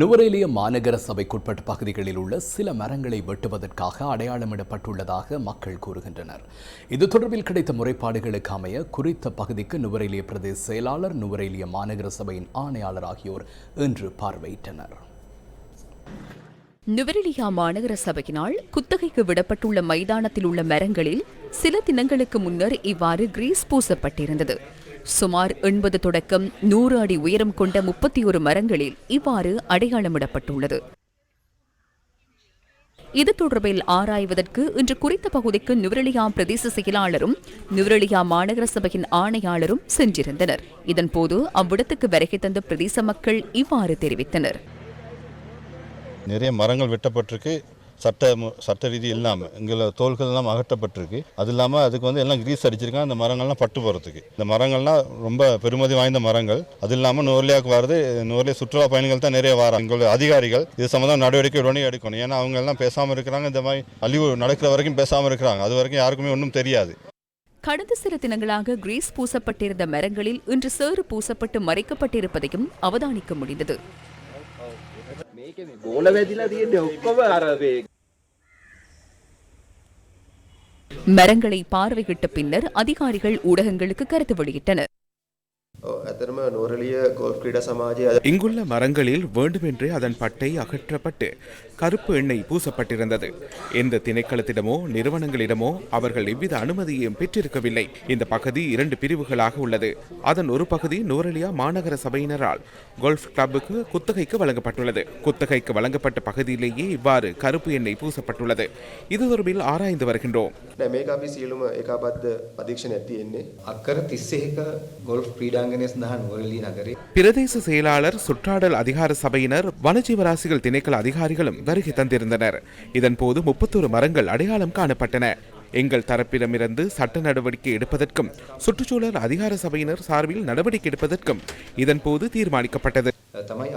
நுவரேலிய மாநகர சபைக்குட்பட்ட பகுதிகளில் உள்ள சில மரங்களை வெட்டுவதற்காக அடையாளமிடப்பட்டுள்ளதாக மக்கள் கூறுகின்றனர். இது தொடர்பில் கிடைத்த முறைப்பாடுகளுக்கு அமைய குறித்த பகுதிக்கு நுவரேலிய பிரதேச செயலாளர் நுவரேலிய மாநகர சபையின் ஆணையாளர் ஆகியோர் இன்று பார்வையிட்டனர். நுவரெலியா மாநகர சபையினால் குத்தகைக்கு விடப்பட்டுள்ள மைதானத்தில் உள்ள மரங்களில் சில தினங்களுக்கு முன்னர் இவ்வாறு கிரீஸ் பூசப்பட்டிருந்தது. சுமார் எண்பது தொடக்கம் நூறு அடி உயரம் கொண்ட முப்பத்தி ஒரு மரங்களில் இவ்வாறு அடையாளமிடப்பட்டுள்ளது. இது தொடர்பில் ஆராய்வதற்கு இன்று குறித்த பகுதிக்கு நுவரெலியா பிரதேச செயலாளரும் நுவரெலியா மாநகர சபையின் ஆணையாளரும் சென்றிருந்தனர். இதன்போது அவ்விடத்துக்கு வருகை தந்த பிரதேச மக்கள் இவ்வாறு தெரிவித்தனர். நிறைய மரங்கள் வெட்டப்பட்டிருக்கு. சட்ட மு- சட்ட ரீதி இல்லாமல் எங்களை தோள்கள் எல்லாம் அகற்றப்பட்டிருக்கு. அது இல்லாமல் அதுக்கு வந்து எல்லாம் கிரீஸ் அடிச்சிருக்காங்க. அந்த மரங்கள்லாம் பட்டு போகிறதுக்கு இந்த மரங்கள்லாம் ரொம்ப பெருமதி வாய்ந்த மரங்கள். அது இல்லாமல் நுவர்லியாவுக்கு வர்றது நுவர்லியா சுற்றுலா பயணிகள் தான் நிறைய வராங்க. எங்களுடைய அதிகாரிகள் இது சம்மந்தம் நடவடிக்கை உடனே எடுக்கணும். ஏன்னா அவங்க எல்லாம் பேசாமல் இருக்கிறாங்க. இந்த மாதிரி அழிவு நடக்கிற வரைக்கும் பேசாமல் இருக்கிறாங்க. அது வரைக்கும் யாருக்குமே ஒன்றும் தெரியாது. கடந்த சில தினங்களாக கிரீஸ் பூசப்பட்டிருந்த மரங்களில் இன்று சேறு பூசப்பட்டு மறைக்கப்பட்டிருப்பதையும் அவதானிக்க முடிந்தது. மரங்களை பார்வையிட்ட பின்னர் அதிகாரிகள் ஊடகங்களுக்கு கருத்து வெளியிட்டனர். ඇතරම නෝරලිය ගොල්ෆ් ක්‍රීඩා සමාජය අද இங்குள்ள மரங்களில் வேண்டுமென்றே அதன் பட்டை அகற்றப்பட்டு கருப்பு எண்ணெய் பூசப்பட்டிருந்தது எந்த திணைக்களத்திடமோ நிறுவனங்களிடமோ அவர்கள் எவ்வித அனுமதியையும் பெற்றிருக்கவில்லை இந்த பகுதி இரண்டு பிரிவுகளாக உள்ளது அதன் ஒரு பகுதி நூரலியா மாநகர சபையினரால் கோல்ஃப் கிளப்புக்கு குத்தகைக்கு வழங்கப்பட்டுள்ளது குத்தகைக்கு வழங்கப்பட்ட பகுதியிலேயே இவ்வாறு கருப்பு எண்ணெய் பூசப்பட்டுள்ளது இது தொடர்பில் ஆராய்ந்து வருகின்றோம் නෑ මේක අපි සියලුම ඒකාබද්ධ අධීක්ෂණයක් තියෙන්නේ අක්කර තිස්සේක ගොල්ෆ් ක්‍රීඩාංගනය සඳහා නුවරලී නගරේ பிரதேச செயலாளர் சுற்றாடல் அதிகார சபையினர் வனஜீவராசிகள் திணைக்கள அதிகாரிகளும் வருகை தந்திருந்தனர் இதன்போது முப்பத்தொரு மரங்கள் அடையாளம் காணப்பட்டன எங்கள் தரப்பிடமிருந்து சட்ட நடவடிக்கை எடுப்பதற்கும் சுற்றுச்சூழல் அதிகார சபையினர் சார்பில் நடவடிக்கை எடுப்பதற்கும் இதன்போது தீர்மானிக்கப்பட்டது තමයි